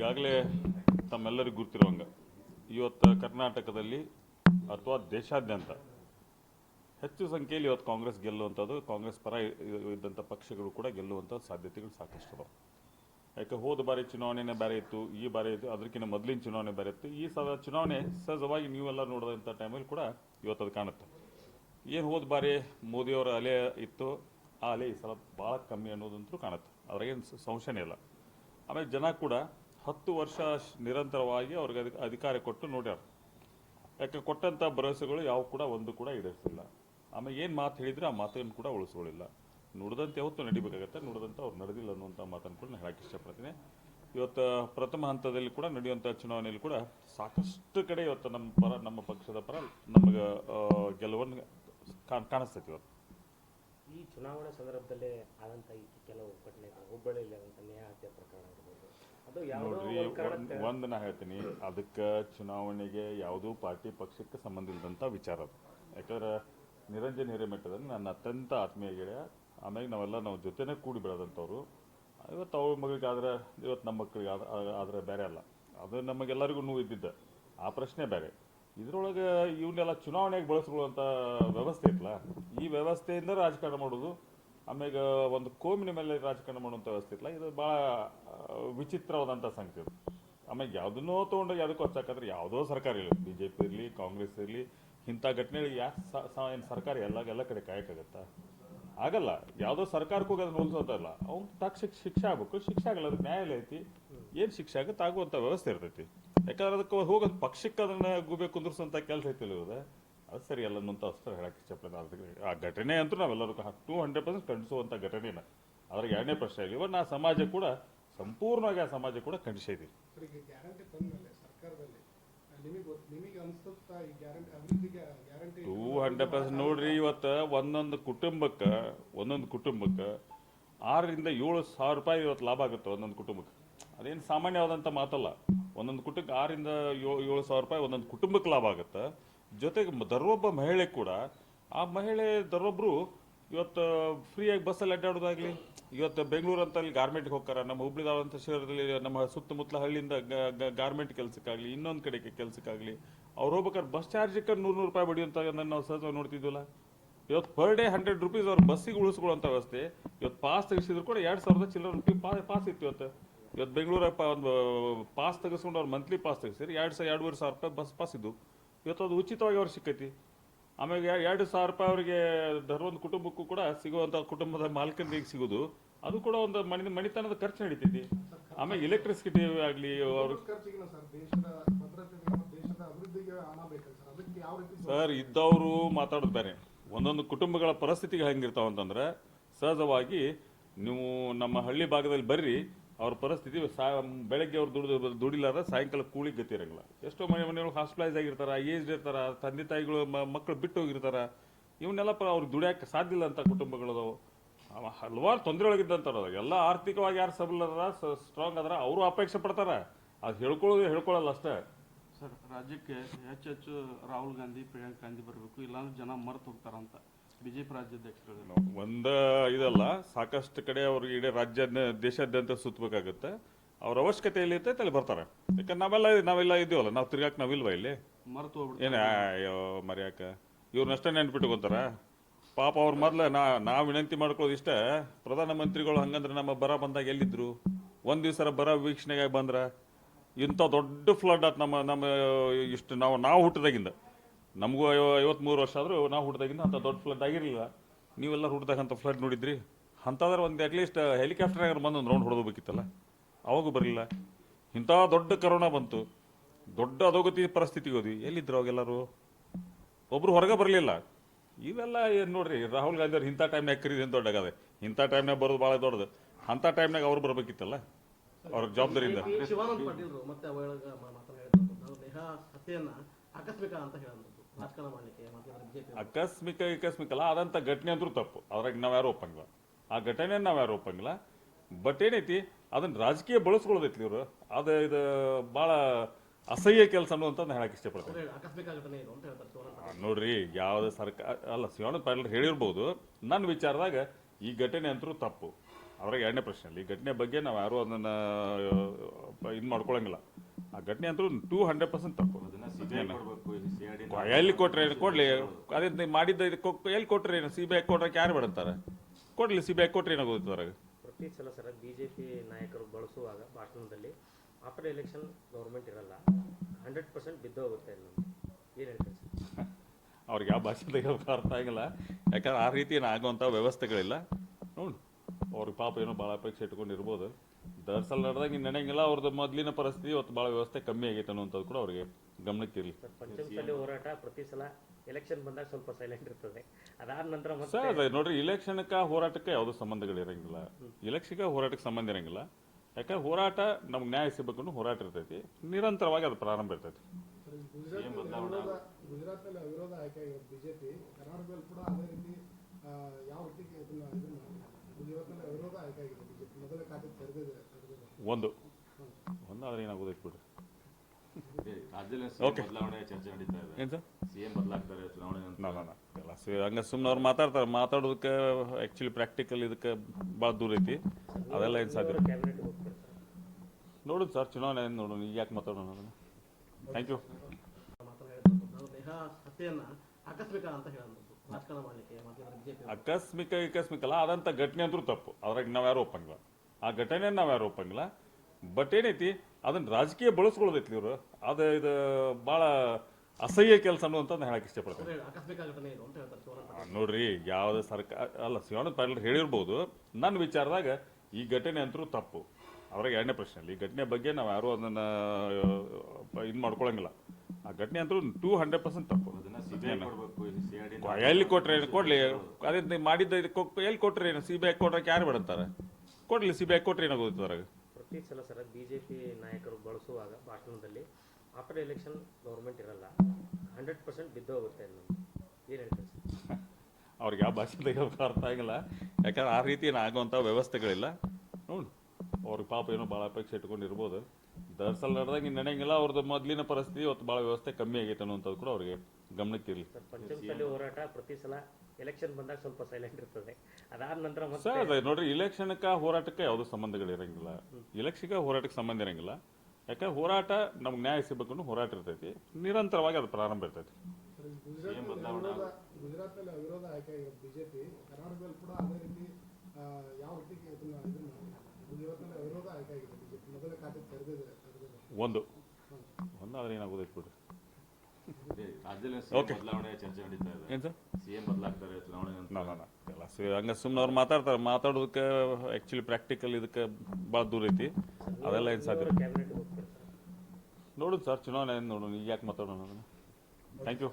ಈಗಾಗಲೇ ತಮ್ಮೆಲ್ಲರಿಗೂ ಗೊತ್ತಿರುವಂಗೆ, ಇವತ್ತು ಕರ್ನಾಟಕದಲ್ಲಿ ಅಥವಾ ದೇಶಾದ್ಯಂತ ಹೆಚ್ಚು ಸಂಖ್ಯೆಯಲ್ಲಿ ಇವತ್ತು ಕಾಂಗ್ರೆಸ್ ಗೆಲ್ಲುವಂಥದ್ದು, ಕಾಂಗ್ರೆಸ್ ಪರ ಇದ್ದಂಥ ಪಕ್ಷಗಳು ಕೂಡ ಗೆಲ್ಲುವಂಥ ಸಾಧ್ಯತೆಗಳು ಸಾಕಷ್ಟು ಅದಾವೆ. ಯಾಕೆ ಹೋದ ಬಾರಿ ಚುನಾವಣೆನೇ ಬೇರೆ ಇತ್ತು, ಈ ಬಾರಿ ಇತ್ತು, ಅದಕ್ಕಿಂತ ಮೊದಲಿನ ಚುನಾವಣೆ ಬೇರೆ ಇತ್ತು, ಈ ಸಲ ಚುನಾವಣೆ ಸಹಜವಾಗಿ ನೀವೆಲ್ಲ ನೋಡಿದಂಥ ಟೈಮಲ್ಲಿ ಕೂಡ ಇವತ್ತು ಅದು ಕಾಣುತ್ತೆ. ಏನು ಹೋದ ಬಾರಿ ಮೋದಿಯವರ ಅಲೆ ಇತ್ತು, ಆ ಅಲೆ ಈ ಸಲ ಭಾಳ ಕಮ್ಮಿ ಅನ್ನೋದಂತೂ ಕಾಣುತ್ತೆ. ಅದ್ರಾಗೇನು ಸಂಶಯನೇ ಇಲ್ಲ. ಆಮೇಲೆ ಜನ ಕೂಡ ಹತ್ತು ವರ್ಷ ನಿರಂತರವಾಗಿ ಅವ್ರಿಗೆ ಅದಕ್ಕೆ ಅಧಿಕಾರ ಕೊಟ್ಟು ನೋಡ್ಯಾರ. ಯಾಕೆ ಕೊಟ್ಟಂಥ ಭರವಸೆಗಳು ಯಾವ ಕೂಡ ಒಂದು ಕೂಡ ಈಡೇರಿಸಿಲ್ಲ. ಆಮೇಲೆ ಏನು ಮಾತು ಹೇಳಿದರೆ ಆ ಮಾತನ್ನು ಕೂಡ ಉಳಿಸ್ಕೊಳ್ಳಿಲ್ಲ. ನುಡಿದಂತೆ ಯಾವತ್ತೂ ನಡಿಬೇಕಾಗತ್ತೆ, ನುಡಿದಂತೆ ಅವ್ರು ನಡೆದಿಲ್ಲ ಅನ್ನುವಂಥ ಮಾತನ್ನು ಕೂಡ ನಾನು ಹೇಳಕ್ಕೆ ಇಷ್ಟಪಡ್ತೀನಿ. ಇವತ್ತು ಪ್ರಥಮ ಹಂತದಲ್ಲಿ ಕೂಡ ನಡೆಯುವಂಥ ಚುನಾವಣೆಯಲ್ಲಿ ಕೂಡ ಸಾಕಷ್ಟು ಕಡೆ ಇವತ್ತು ನಮ್ಮ ಪರ ನಮ್ಮ ಪಕ್ಷದ ಪರ ನಮಗೆ ಗೆಲುವನ್ನು ಕಾಣ್- ಕಾಣಿಸ್ತೈತಿ ಇವತ್ತು. ಈ ಚುನಾವಣೆ ಸಂದರ್ಭದಲ್ಲೇ ಆದಂಥ ಕೆಲವು ಘಟನೆಗಳು ಹುಬ್ಬಳ್ಳಿಯಲ್ಲಿ ಆದಂಥ ನೇಹ ಹತ್ಯೆ ಪ್ರಕರಣ ನೋಡ್ರಿ ಒಂದು ನಾ ಹೇಳ್ತೀನಿ ಅದಕ್ಕೆ ಚುನಾವಣೆಗೆ ಯಾವುದೂ ಪಾರ್ಟಿ ಪಕ್ಷಕ್ಕೆ ಸಂಬಂಧ ಇಲ್ಲದಂಥ ವಿಚಾರ ಅದು. ಯಾಕಂದ್ರೆ ನಿರಂಜನ್ ಹಿರೇಮಠದಲ್ಲಿ ನನ್ನ ಅತ್ಯಂತ ಆತ್ಮೀಯ ಗೆಳೆಯ ಆಮೇಲೆ ನಾವೆಲ್ಲ ನಾವು ಜೊತೆನೇ ಕೂಡಿ ಬೆಳೆದಂಥವ್ರು. ಇವತ್ತು ಅವ್ರ ಮಗಳಿಗೆ ಆದ್ರೆ ಇವತ್ತು ನಮ್ಮ ಮಕ್ಕಳಿಗೆ ಆದ್ರೆ ಬೇರೆ ಅಲ್ಲ. ಅದು ನಮಗೆಲ್ಲರಿಗೂ ನೋವು ಇದ್ದಿದ್ದ. ಆ ಪ್ರಶ್ನೆ ಬೇರೆ. ಇದ್ರೊಳಗ ಇವನ್ನೆಲ್ಲ ಚುನಾವಣೆಗೆ ಬಳಸ್ಕೊಳ್ಳುವಂಥ ವ್ಯವಸ್ಥೆ ಇತ್ತಲ್ಲ ಈ ವ್ಯವಸ್ಥೆಯಿಂದ ರಾಜಕಾರಣ ಮಾಡೋದು ಆಮ್ಯಾಗ ಒಂದು ಕೋಮಿನ ಮೇಲೆ ರಾಜಕಾರಣ ಮಾಡುವಂಥ ವ್ಯವಸ್ಥೆ ಇಲ್ಲ ಇದು ಭಾಳ ವಿಚಿತ್ರವಾದಂಥ ಸಂಗತಿ ಇದು ಆಮೇಲೆ ಯಾವುದನ್ನೋ ತೊಗೊಂಡೋಗಿ ಯಾವುದಕ್ಕೂ ಹಚ್ಚಾಕಂದ್ರೆ ಯಾವುದೋ ಸರ್ಕಾರ ಇಲ್ಲ ಬಿ ಜೆ ಪಿ ಇರಲಿ, ಕಾಂಗ್ರೆಸ್ ಇರಲಿ, ಇಂಥ ಘಟನೆಗಳಿಗೆ ಯಾಕೆ ಏನು ಸರ್ಕಾರ ಎಲ್ಲ ಎಲ್ಲ ಕಡೆ ಕಾಯಕ್ಕಾಗತ್ತಾ? ಆಗಲ್ಲ. ಯಾವುದೋ ಸರ್ಕಾರಕ್ಕೆ ಅದನ್ನ ಹೋಲಿಸೋದಲ್ಲ ಅವ್ನು ತಕ್ಕ ಶಿಕ್ಷ ಆಗಬೇಕು, ಶಿಕ್ಷೆ ಆಗಲ್ಲ, ಅದಕ್ಕೆ ನ್ಯಾಯಾಲಯ ಐತಿ. ಏನು ಶಿಕ್ಷೆ ಆಗುತ್ತೆ ಆಗುವಂಥ ವ್ಯವಸ್ಥೆ ಇರ್ತೈತಿ. ಯಾಕಂದ್ರೆ ಅದಕ್ಕೆ ಹೋಗೋದು ಪಕ್ಷಕ್ಕೆ ಅದನ್ನು ಗುಬೆ ಕುಂದ್ರಿಸುವಂಥ ಕೆಲಸ ಐತಿಲ್ಲ ಇವ್ರದ್ದು. ಅದು ಸರಿ ಅಲ್ಲ ಅಂತ ಅಷ್ಟು ಹೇಳಕ್ಕೆ ಇಷ್ಟಪಡ್ತೀನಿ ಆ ಘಟನೆ ಅಂತೂ ನಾವೆಲ್ಲರೂ ಟೂ ಹಂಡ್ರೆಡ್ ಪರ್ಸೆಂಟ್ ಖಂಡಿಸುವಂಥ ಘಟನೆನ ಅದ್ರಾಗ ಎರಡನೇ ಪ್ರಶ್ನೆ ಆಗಲಿ ಇವತ್ತು ನಾ ಸಮಾಜ ಕೂಡ ಸಂಪೂರ್ಣವಾಗಿ ಆ ಸಮಾಜ ಕೂಡ ಖಂಡಿಸಿದ್ದೀವಿ ಟೂ ಹಂಡ್ರೆಡ್ ಪರ್ಸೆಂಟ್ ನೋಡ್ರಿ ಇವತ್ತು ಒಂದೊಂದು ಕುಟುಂಬಕ್ಕೆ ಒಂದೊಂದು ಕುಟುಂಬಕ್ಕೆ ಆರರಿಂದ ಏಳು ಸಾವಿರ ರೂಪಾಯಿ ಇವತ್ತು ಲಾಭ ಆಗುತ್ತೆ ಒಂದೊಂದು ಕುಟುಂಬಕ್ಕೆ. ಅದೇನು ಸಾಮಾನ್ಯವಾದಂಥ ಮಾತಲ್ಲ ಒಂದೊಂದು ಕುಟುಂಬಕ್ಕೆ ಆರಿಂದ ಏಳು ಏಳು ಸಾವಿರ ರೂಪಾಯಿ ಒಂದೊಂದು ಕುಟುಂಬಕ್ಕೆ ಲಾಭ ಆಗುತ್ತೆ. ಜೊತೆಗೆ ದರೊಬ್ಬ ಮಹಿಳೆ ಕೂಡ, ಆ ಮಹಿಳೆ ದರೊಬ್ಬರು ಇವತ್ತು ಫ್ರೀಯಾಗಿ ಬಸ್ಸಲ್ಲಿ ಅಡ್ಡಾಡೋದಾಗ್ಲಿ, ಇವತ್ತು ಬೆಂಗಳೂರು ಅಂತ ಅಲ್ಲಿ ಗಾರ್ಮೆಂಟ್ಗೆ ಹೋಗ್ತಾರೆ, ನಮ್ಮ ಹುಬ್ಳಿದಾವಂಥ ಶಹರದಲ್ಲಿ ನಮ್ಮ ಸುತ್ತಮುತ್ತಲ ಹಳ್ಳಿಯಿಂದ ಗಾರ್ಮೆಂಟ್ ಕೆಲಸಕ್ಕಾಗಲಿ, ಇನ್ನೊಂದು ಕಡೆಗೆ ಕೆಲಸಕ್ಕಾಗಲಿ, ಅವ್ರು ಹೋಗ್ಬೇಕಾದ್ರೆ ಬಸ್ ಚಾರ್ಜಕ್ಕೆ ನೂರು ನೂರು ರೂಪಾಯಿ ಬಡಿಯುವಂಥ ನಾವು ಸಹಜವಾಗಿ ನೋಡ್ತಿದ್ವಲ್ಲ? ಇವತ್ತು ಪರ್ ಡೇ ಹಂಡ್ರೆಡ್ ರುಪೀಸ್ ಅವ್ರ ಬಸ್ಸಿಗೆ ಉಳಿಸ್ಕೊಳ್ಳೋಂಥ ವ್ಯವಸ್ಥೆ, ಇವತ್ತು ಪಾಸ್ ತೆಗೆಸಿದ್ರು ಕೂಡ ಎರಡು ಸಾವಿರದ ಚಿಲ್ಲರ ಪಾ ಪಾಸ್ ಇತ್ತು ಇವತ್ತು. ಇವತ್ತು ಬೆಂಗಳೂರ ಒಂದು ಪಾಸ್ ತೆಗೆಸ್ಕೊಂಡು ಅವ್ರು ಮಂತ್ಲಿ ಪಾಸ್ ತೆಗಿಸಿರಿ ಎರಡು ಸಾವಿರ ಎರಡುವರೆ ಸಾವಿರ ರೂಪಾಯಿ ಬಸ್ ಪಾಸ್ ಇದ್ದು ಇವತ್ತು ಅದು ಉಚಿತವಾಗಿ ಅವ್ರಿಗೆ ಸಿಕ್ಕೈತಿ. ಆಮೇಲೆ ಎರಡು ಸಾವಿರ ರೂಪಾಯಿ ಅವರಿಗೆ ಒಂದು ಕುಟುಂಬಕ್ಕೂ ಕೂಡ ಸಿಗುವಂಥ ಕುಟುಂಬದ ಮಾಲೀಕರಿಗೆ ಸಿಗೋದು. ಅದು ಕೂಡ ಒಂದು ಮಣಿ ಮನಿತನದ ಖರ್ಚು ನಡೀತೈತಿ. ಆಮೇಲೆ ಎಲೆಕ್ಟ್ರಿಸಿಟಿ ಆಗಲಿ ಅವರು ಸರ್ ಇದ್ದವರು ಮಾತಾಡೋದು ಬೇರೆ. ಒಂದೊಂದು ಕುಟುಂಬಗಳ ಪರಿಸ್ಥಿತಿಗೆ ಹೆಂಗಿರ್ತಾವ ಅಂತಂದ್ರೆ ಸಹಜವಾಗಿ ನೀವು ನಮ್ಮ ಹಳ್ಳಿ ಭಾಗದಲ್ಲಿ ಬರ್ರಿ ಅವ್ರ ಪರಿಸ್ಥಿತಿ ಸಾ ಬೆಳಗ್ಗೆ ಅವ್ರು ದುಡಿದು ದುಡಿಲಾರ ಸಾಯಂಕಾಲ ಕೂಲಿ ಗತಿ ಇರಂಗಿಲ್ಲ. ಎಷ್ಟೋ ಮನೆ ಮನೆಯೊಳಗೆ ಹಾಸ್ಪಿಟಲೈಸ್ ಆಗಿರ್ತಾರ ಏಜ್ಡ್ ಇರ್ತಾರ, ತಂದೆ ತಾಯಿಗಳು ಮಕ್ಕಳು ಬಿಟ್ಟು ಹೋಗಿರ್ತಾರೆ. ಇವನ್ನೆಲ್ಲ ಪ ಅವ್ರು ದುಡಿಯಕ್ಕೆ ಸಾಧ್ಯ ಇಲ್ಲ ಅಂತ ಕುಟುಂಬಗಳು ಅವ ಹಲವಾರು ತೊಂದರೆ ಒಳಗಿದ್ದಂಥವ್ರು ಅದಾವ. ಎಲ್ಲ ಆರ್ಥಿಕವಾಗಿ ಯಾರು ಸಬಲ ಅದಾರ ಸ್ಟ್ರಾಂಗ್ ಅದರ, ಅವರು ಅಪೇಕ್ಷೆ ಪಡ್ತಾರೆ. ಅದು ಹೇಳ್ಕೊಳ್ಳೋದು ಹೇಳ್ಕೊಳ್ಳಲ್ಲ ಅಷ್ಟೇ. ಸರ್, ರಾಜ್ಯಕ್ಕೆ ಹೆಚ್ಚು ಹೆಚ್ಚು ರಾಹುಲ್ ಗಾಂಧಿ, ಪ್ರಿಯಾಂಕಾ ಗಾಂಧಿ ಬರಬೇಕು, ಇಲ್ಲಾಂದ್ರೆ ಜನ ಮರೆತು ಹೋಗ್ತಾರಂತ. ಬಿಜೆಪಿ ರಾಜ್ಯಾಧ್ಯಕ್ಷರು ಒಂದ ಇದಲ್ಲ ಸಾಕಷ್ಟು ಕಡೆ ಅವ್ರಿಗೆ ಇಡೀ ರಾಜ್ಯ ದೇಶಾದ್ಯಂತ ಸುತ್ತಬೇಕಾಗುತ್ತೆ ಅವ್ರ ಅವಶ್ಯಕತೆ ಎಲ್ಲಿ ಇರ್ತೈತೆ ಅಲ್ಲಿ ಬರ್ತಾರೆ. ಯಾಕಂದ್ರೆ ನಾವೆಲ್ಲ ನಾವೆಲ್ಲ ಇದೀವಲ್ಲ ನಾವು ತಿರ್ಗಾಕ್ ನಾವಿಲ್ವಾ ಇಲ್ಲಿ? ಮರೆತು ಏನ ಹೋಗ್ಬಿಡ್ತಾರೆ ಅಯ್ಯೋ ಮರ್ಯಾಕ. ಇವ್ರನ್ನಷ್ಟೇ ನೆನ್ಪಿಟ್ಕೊಂತಾರ ಪಾಪ ಅವ್ರ ಮೊದ್ಲ ನಾ ನಾವು ವಿನಂತಿ ಮಾಡ್ಕೊಳ್ಳೋದು ಇಷ್ಟ ಪ್ರಧಾನಮಂತ್ರಿಗಳು ಹಂಗಂದ್ರೆ ನಮ್ಮ ಬರ ಬಂದಾಗ ಎಲ್ಲಿದ್ರು? ಒಂದ್ ದಿವಸ ಬರ ವೀಕ್ಷಣೆಗಾಗಿ ಬಂದ್ರ? ಇಂಥ ದೊಡ್ಡ ಫ್ಲಡ್ ಆತ್ ನಮ್ಮ ನಮ್ಮ ಇಷ್ಟು ನಾವು ನಾವು ಹುಟ್ಟಿದಾಗಿಂದ. ನಮಗೂ ಐವತ್ತ್ಮೂರು ವರ್ಷ ಆದರೂ ನಾವು ಹುಟ್ಟಿದಾಗಿಂದ ಅಂಥ ದೊಡ್ಡ ಫ್ಲಡ್ ಆಗಿರಲಿಲ್ಲ. ನೀವೆಲ್ಲ ಹುಟ್ಟಿದಾಗಂಥ ಫ್ಲಡ್ ನೋಡಿದ್ರಿ? ಅಂಥದ್ರೆ ಒಂದು ಅಟ್ಲೀಸ್ಟ್ ಹೆಲಿಕಾಪ್ಟರ್ ಬಂದು ಒಂದು ರೌಂಡ್ ಹೊಡೆದೋಗ್ಬೇಕಿತ್ತಲ್ಲ? ಅವಾಗೂ ಬರಲಿಲ್ಲ. ಇಂಥ ದೊಡ್ಡ ಕರೋನಾ ಬಂತು. ದೊಡ್ಡ ಅಧೋಗತಿ ಪರಿಸ್ಥಿತಿಗೆ ಹೋದ್ವಿ. ಎಲ್ಲಿದ್ರು ಅವಾಗೆಲ್ಲರೂ? ಒಬ್ಬರು ಹೊರಗೆ ಬರಲಿಲ್ಲ. ಇವೆಲ್ಲ ಏನು ನೋಡ್ರಿ, ರಾಹುಲ್ ಗಾಂಧಿ ಅವ್ರು ಇಂಥ ಟೈಮ್ನಾಗ ಕರೀದಿ ಏನು ದೊಡ್ಡಾಗದೆ ಇಂಥ ಟೈಮ್ನಾಗ ಬರೋದು ಭಾಳ ದೊಡ್ಡದು. ಅಂಥ ಟೈಮ್ನಾಗ ಅವ್ರು ಬರಬೇಕಿತ್ತಲ್ಲ? ಅವ್ರ ಜವಾಬ್ದಾರಿಯಿಂದ. ಶಿವಾನಂದ ಮತ್ತೆ ನೇಹಾ ಅಂತ ಹೇಳಿದ್ರು ಆಕಸ್ಮಿಕ ಆಕಸ್ಮಿಕ ಅಲ್ಲ ಆದಂಥ ಘಟನೆ ಅಂದ್ರೂ ತಪ್ಪು. ಅದ್ರಾಗ ನಾವು ಯಾರು ಒಪ್ಪಂಗಿಲ್ಲ. ಆ ಘಟನೆ ನಾವು ಯಾರು ಒಪ್ಪಂಗಿಲ್ಲ. ಬಟ್ ಏನೈತಿ ಅದನ್ನ ರಾಜಕೀಯ ಬಳಸ್ಕೊಳ್ಳೋದೈತಿ ಇವರು. ಅದು ಇದು ಭಾಳ ಅಸಹ್ಯ ಕೆಲಸ ಅನ್ನುವಂಥದ್ದು ಹೇಳಕ್ಕೆ ಇಷ್ಟಪಡ್ತೀನಿ. ನೋಡ್ರಿ ಯಾವ್ದು ಸರ್ಕಾರ ಅಲ್ಲ ಶಿವಣ್ಣ ಪಾಟೀಲ್ ಹೇಳಿರ್ಬೋದು. ನನ್ನ ವಿಚಾರದಾಗ ಈ ಘಟನೆ ಅಂತರೂ ತಪ್ಪು. ಅದ್ರಾಗ ಎರಡನೇ ಪ್ರಶ್ನೆ ಅಲ್ಲ ಈ ಘಟನೆ ಬಗ್ಗೆ ನಾವು ಯಾರು ಅದನ್ನ ಇದು ಮಾಡ್ಕೊಳಂಗಿಲ್ಲ. ಆ ಘಟನೆ ಅಂತೂ ಟೂ ಹಂಡ್ರೆಡ್ ಪರ್ಸೆಂಟ್ ತಪ್ಪು? ಎಲ್ಲಿ ಕೊಟ್ರೆ ಏನು ಕೊಡ್ಲಿ. ಅದೇ ನೀವು ಮಾಡಿದ್ದ ಇದಕ್ಕೆ ಎಲ್ಲಿ ಕೊಟ್ರೆ ಏನು? ಸಿ ಬಿ ಐ ಕೊಟ್ರೆ ಯಾರು ಬಿಡುತ್ತಾರೆ ಕೊಡ್ಲಿ ಸಿ ಬಿ ಐ ಕೊಟ್ರೆ ಏನಾಗೋದು ಹೊರಗೆ? ಪ್ರತಿ ಸಲ ಸರ್ ಬಿ ಜೆ ಪಿ ನಾಯಕರು ಬಳಸುವಾಗ ಭಾಷಣದಲ್ಲಿ ಆಫ್ಟರ್ ಎಲೆಕ್ಷನ್ ಗೌರ್ಮೆಂಟ್ ಇರಲ್ಲ. ಹಂಡ್ರೆಡ್ ಪರ್ಸೆಂಟ್ ಬಿದ್ದೋಗುತ್ತೆ ಹೋಗುತ್ತೆ ಏನು ಹೇಳ್ತೀರಿ ಸರ್? ಅವ್ರಿಗೆ ಯಾವ ಭಾಷೆ ತೆಗೆಯೋಕೆ ಅರ್ಥ ಆಗಿಲ್ಲ. ಯಾಕಂದ್ರೆ ಆ ರೀತಿ ಏನು ಆಗುವಂಥ ವ್ಯವಸ್ಥೆಗಳಿಲ್ಲ. ನೋಡು ಅವ್ರಿಗೆ ಪಾಪ ಏನೋ ಭಾಳ ಅಪೇಕ್ಷೆ ಇಟ್ಕೊಂಡಿರ್ಬೋದು. ದರ್ಸಲ್ ನಡೆದಾಗ ಇನ್ನು ನಡೆಯಂಗಿಲ್ಲ ಅವ್ರದ್ದು ಮೊದಲಿನ ಪರಿಸ್ಥಿತಿ ಇವತ್ತು ಭಾಳ ವ್ಯವಸ್ಥೆ ಕಮ್ಮಿ ಆಗೈತೆ ಅನ್ನುವಂಥದ್ದು ಕೂಡ ಅವ್ರಿಗೆ ಗಮನಕ್ಕಿರಲಿ. ಸರ್ ಪಂಚಮಸಾಲಿ ಹೋರಾಟ ಪ್ರತಿ ಸಲ ಎಲೆಕ್ಷನ್ ಬಂದಾಗ ಸ್ವಲ್ಪ ಸೈಲೆಂಟ್ ಇರ್ತದೆ. ಅದಾದ ನಂತರ ಮತ್ತೆ ಸರ್ ಅದೇ ನೋಡ್ರಿ ಇಲೆಕ್ಷನ್ಕ ಹೋರಾಟಕ್ಕೆ ಯಾವುದೂ ಸಂಬಂಧಗಳು ಇರಂಗಿಲ್ಲ. ಇಲೆಕ್ಷನ್ಗೆ ಹೋರಾಟಕ್ಕೆ ಸಂಬಂಧ ಇರಂಗಿಲ್ಲ. ಯಾಕಂದ್ರೆ ಹೋರಾಟ ನಮ್ಗೆ ನ್ಯಾಯ ಸಿಗಬೇಕು ಹೋರಾಟ ಇರ್ತೈತಿ. ನಿರಂತರವಾಗಿ ಅದು ಪ್ರಾರಂಭ ಇರ್ತೈತಿ. ಗುಜರಾತ್ನಲ್ಲಿ ಅವಿರೋಧ ಆಯ್ಕೆ ಆಗಿರೋದು ಬಿಜೆಪಿ. ಕರ್ನಾಟಕದಲ್ಲಿ ಕೂಡ ಅದೇ ರೀತಿ ಯಾವ ರೀತಿ ಇದನ್ನ ಇದನ್ನ ಗುಜರಾತ್ನಲ್ಲಿ ಅವಿರೋಧ ಆಯ್ಕೆ ಆಗಿದೆ ಬಿಜೆಪಿ. ಮೊದಲ ಖಾತೆ ತೆರೆದಿದೆ ತೆರೆದಿದೆ. ಒಂದು. ಒಂದು ಆದ್ರೆ ಏನಾಗೋದೈತೆ ಬಿಡ್ರಿ? ಇದೆ. ಏನು ಸರ್? ಎಲ್ಲ ಸಿ ಹಂಗೆ ಸುಮ್ಮನೆ ಅವ್ರು ಮಾತಾಡ್ತಾರೆ. ಮಾತಾಡೋದಕ್ಕೆ ಆ್ಯಕ್ಚುಲಿ ಪ್ರಾಕ್ಟಿಕಲ್ ಇದಕ್ಕೆ ಭಾಳ ದೂರ ಐತಿ. ಅದೆಲ್ಲ ಏನು ಸಾಧ್ಯ? ನೋಡು ಸರ್ ಚುನಾವಣೆ ಏನು ನೋಡೋಣ? ಈಗ ಯಾಕೆ ಮಾತಾಡೋಣ ಅದನ್ನು? ಥ್ಯಾಂಕ್ ಯು ಅಕಸ್ಮಿಕ ಅಕಸ್ಮಿಕ ಆಕಸ್ಮಿಕ ಆಕಸ್ಮಿಕ ಅಲ್ಲ ಅದಂತ ಘಟನೆ ಅಂದ್ರೂ ತಪ್ಪು. ಅದ್ರಾಗ ನಾವು ಯಾರು ಒಪ್ಪಂಗಿಲ್ಲ. ಆ ಘಟನೆ ನಾವು ಯಾರು ಒಪ್ಪಂಗಿಲ್ಲ? ಬಟ್ ಏನೈತಿ? ಅದನ್ನ ರಾಜಕೀಯ ಬಳಸ್ಕೊಳ್ಳೋದೈತಿ ಇವರು. ಅದು ಇದು ಭಾಳ ಅಸಹ್ಯ ಕೆಲಸ ಅನ್ನುವಂಥದ್ದು ಹೇಳಕ್ಕೆ ಇಷ್ಟಪಡ್ತೀನಿ. ಆಕಸ್ಮಿಕ ಘಟನೆ ಇದು ಅಂತ ಹೇಳ್ತಾರೆ ಶಿವಣ್ಣ ಆ, ನೋಡ್ರಿ ಯಾವುದೇ ಸರ್ಕಾರ ಅಲ್ಲ ಶಿವಾನಂದ ಪಾಟೀಲ್ ಹೇಳಿರ್ಬೋದು. ನನ್ನ ವಿಚಾರದಾಗ ಈ ಘಟನೆ ಅಂತರೂ ತಪ್ಪು. ಅವ್ರಿಗೆ ಎರಡನೇ ಪ್ರಶ್ನೆ ಅಲ್ಲ ಈ ಘಟನೆ ಬಗ್ಗೆ ನಾವು ಯಾರು ಅದನ್ನು ಇದು ಮಾಡ್ಕೊಳಂಗಿಲ್ಲ. ಆ ಘಟನೆ ಅಂತೂ ಟೂ ಹಂಡ್ರೆಡ್ ಪರ್ಸೆಂಟ್ ತಪ್ಪು. ಎಲ್ಲಿ ಕೊಟ್ರೆ ಏನು ಕೊಡ್ಲಿ? ಅದೇ ನೀವು ಮಾಡಿದ್ದ ಇದಕ್ಕೆ ಎಲ್ಲಿ ಕೊಟ್ರೆ ಏನು? ಸಿ ಬಿ ಐ ಕೊಟ್ರೆ ಯಾರು ಬಿಡುತ್ತಾರೆ? ಕೊಡ್ಲಿ ಸಿ ಬಿ ಐ ಕೊಟ್ರೆ ಏನಾಗೋದು ಪ್ರತಿ ಸಲ ಸರ್. ಬಿ ಜೆ ಪಿ ನಾಯಕರು ಬಳಸುವಾಗ ಭಾಷಣದಲ್ಲಿ ಆಫ್ಟರ್ ಎಲೆಕ್ಷನ್ ಗೌರ್ಮೆಂಟ್ ಇರಲ್ಲ. ಹಂಡ್ರೆಡ್ ಪರ್ಸೆಂಟ್ ಬಿದ್ದೋಗುತ್ತೆ ನಮ್ಗೆ ಏನು ಹೇಳ್ತಾರೆ ಅವ್ರಿಗೆ ಯಾವ ಭಾಷೆ ತೆಗಿಯೋಕೆ ಅರ್ಥ ಆಗಿಲ್ಲ. ಯಾಕಂದ್ರೆ ಆ ರೀತಿ ಆಗುವಂಥ ವ್ಯವಸ್ಥೆಗಳಿಲ್ಲ. ಹ್ಞೂ ಅವ್ರಿಗೆ ಪಾಪ ಏನೋ ಭಾಳ ಅಪೇಕ್ಷೆ ಇಟ್ಕೊಂಡಿರ್ಬೋದು. ದರ್ಸಲ್ ನಡೆದಾಗ ಇನ್ನು ನಡೆಯಂಗಿಲ್ಲ ಅವ್ರದ್ದು ಮೊದಲಿನ ಪರಿಸ್ಥಿತಿ ಇವತ್ತು ಭಾಳ ವ್ಯವಸ್ಥೆ ಕಮ್ಮಿ ಆಗೈತೆ ಅನ್ನೋಂಥದ್ದು ಕೂಡ ಅವ್ರಿಗೆ ಗಮನಕ್ಕಿರಲಿ. ಇರಲಿ ಪಂಚಮಸಾಲಿ ಹೋರಾಟ ಪ್ರತಿ ಸಲ ಎಲೆಕ್ಷನ್ ಬಂದಾಗ ಸ್ವಲ್ಪ ಸೈಲೆಂಟ್ ಇರ್ತದೆ. ಅದಾದ ನಂತರ ಮತ್ತೆ ಸರ್ ಅದೇ ನೋಡ್ರಿ ಇಲೆಕ್ಷನ್ಕ್ಕೆ ಹೋರಾಟಕ್ಕೆ ಯಾವುದೂ ಸಂಬಂಧಗಳು ಇರಂಗಿಲ್ಲ. ಇಲೆಕ್ಷನ್ಗೆ ಹೋರಾಟಕ್ಕೆ ಸಂಬಂಧ ಇರಂಗಿಲ್ಲ. ಯಾಕಂದ್ರೆ ಹೋರಾಟ ನಮ್ಗೆ ನ್ಯಾಯ ಸಿಗಬೇಕು ಅನ್ನೋ ಹೋರಾಟ ಇರ್ತೈತಿ. ನಿರಂತರವಾಗಿ ಅದು ಪ್ರಾರಂಭ ಇರ್ತೈತಿ. ಸರ್, ಈ ಗುಜರಾತ್ನಲ್ಲಿ ಅವಿರೋಧ ಗುಜರಾತ್ನಲ್ಲಿ ಅವಿರೋಧ ಆಯ್ಕೆ ಆಗಿರೋದು ಬಿಜೆಪಿ. ಕರ್ನಾಟಕದಲ್ಲಿ ಕೂಡ ಅದೇ ರೀತಿ ಯಾವ ರೀತಿ ಇದನ್ನ ಇದನ್ನ ಗುಜರಾತ್ನಲ್ಲಿ ಅವಿರೋಧ ಆಯ್ಕೆ ಆಗಿದೆ ಬಿಜೆಪಿ. ಮೊದಲ ಖಾತೆ ತೆರೆದಿದೆ ತೆರೆದಿದೆ. ಒಂದು. ಒಂದು ಆದ್ರೆ ಏನಾಗೋದೈತೆ ಬಿಡ್ರಿ? ನಡೀತಾ ಏನು ಸರ್? ಸಿ ಹಂಗೆ ಸುಮ್ಮನೆ ಅವ್ರು ಮಾತಾಡ್ತಾರೆ. ಮಾತಾಡೋದಕ್ಕೆ ಆ್ಯಕ್ಚುಲಿ ಪ್ರಾಕ್ಟಿಕಲ್ ಇದಕ್ಕೆ ಭಾಳ ದೂರ ಐತಿ. ಅದೆಲ್ಲ ಏನ್ ಸಾಧ್ಯ? ನೋಡೋದು ಸರ್ ಚುನಾವಣೆ ಏನು ನೋಡೋಣ? ಈಗ ಯಾಕೆ ಮಾತಾಡೋಣ ಥ್ಯಾಂಕ್ ಯು